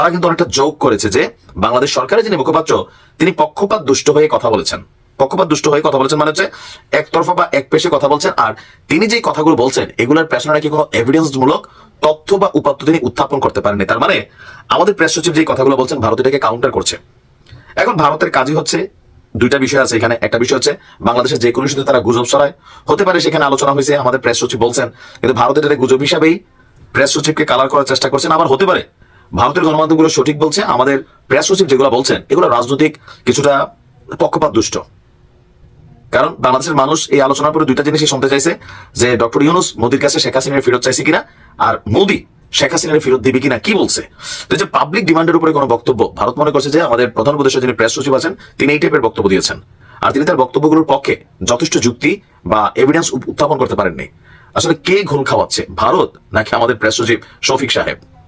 তারা কিন্তু অনেকটা যোগ করেছে যে বাংলাদেশ সরকারের যিনি মুখপাত্র, তিনি পক্ষপাত দুষ্ট হয়ে কথা বলেছেন। পক্ষপাত দুষ্ট হয়ে কথা বলেছেন মানে হচ্ছে একতরফা বা এক পেশে কথা বলছেন। আর তিনি যে কথাগুলো বলছেন, এগুলোর পেছনে নাকি কোনো এভিডেন্স মূলক তথ্য বা উপাত্ত তিনি উত্থাপন করতে পারেননি। তার মানে আমাদের প্রেস সচিব যে কথাগুলো বলছেন, ভারত এটাকে কাউন্টার করছে। এখন ভারতের কাজই হচ্ছে দুইটা বিষয় আছে। এখানে একটা বিষয় হচ্ছে বাংলাদেশের যে কোনো ইস্যুতে তারা গুজব ছড়ায়। হতে পারে সেখানে আলোচনা হয়েছে, আমাদের প্রেস সচিব বলছেন, কিন্তু ভারতের এটা গুজব হিসাবেই প্রেস সচিবকে কালার করার চেষ্টা করছেন। আবার হতে পারে ভারতের গণমাধ্যমগুলো সঠিক বলছে, আমাদের প্রেস সচিব যেগুলো বলছেন, এগুলো রাজনৈতিক কিছুটা পক্ষপাত দুষ্ট। কারণ বাংলাদেশের মানুষ এই আলোচনার পরে দুইটা জিনিসই শুনতে চাইছে, যে ডক্টর ইউনুস মোদির কাছে শেখ হাসিনার ফেরত চাইছে কিনা, আর মোদি শেখ হাসিনার ফেরত দিবে কিনা, কি বলছে? তো যে পাবলিক ডিমান্ডের উপরে কোনো বক্তব্য, ভারত মনে করছে যে আমাদের প্রধান উপদেষ্টা যিনি প্রেস সচিব আছেন, তিনি এই টাইপের বক্তব্য দিয়েছেন। আর তিনি তার বক্তব্যগুলোর পক্ষে যথেষ্ট যুক্তি বা এভিডেন্স উত্থাপন করতে পারেননি। আসলে কে ঘোল খাওয়াচ্ছে, ভারত নাকি আমাদের প্রেস সচিব শফিক সাহেব?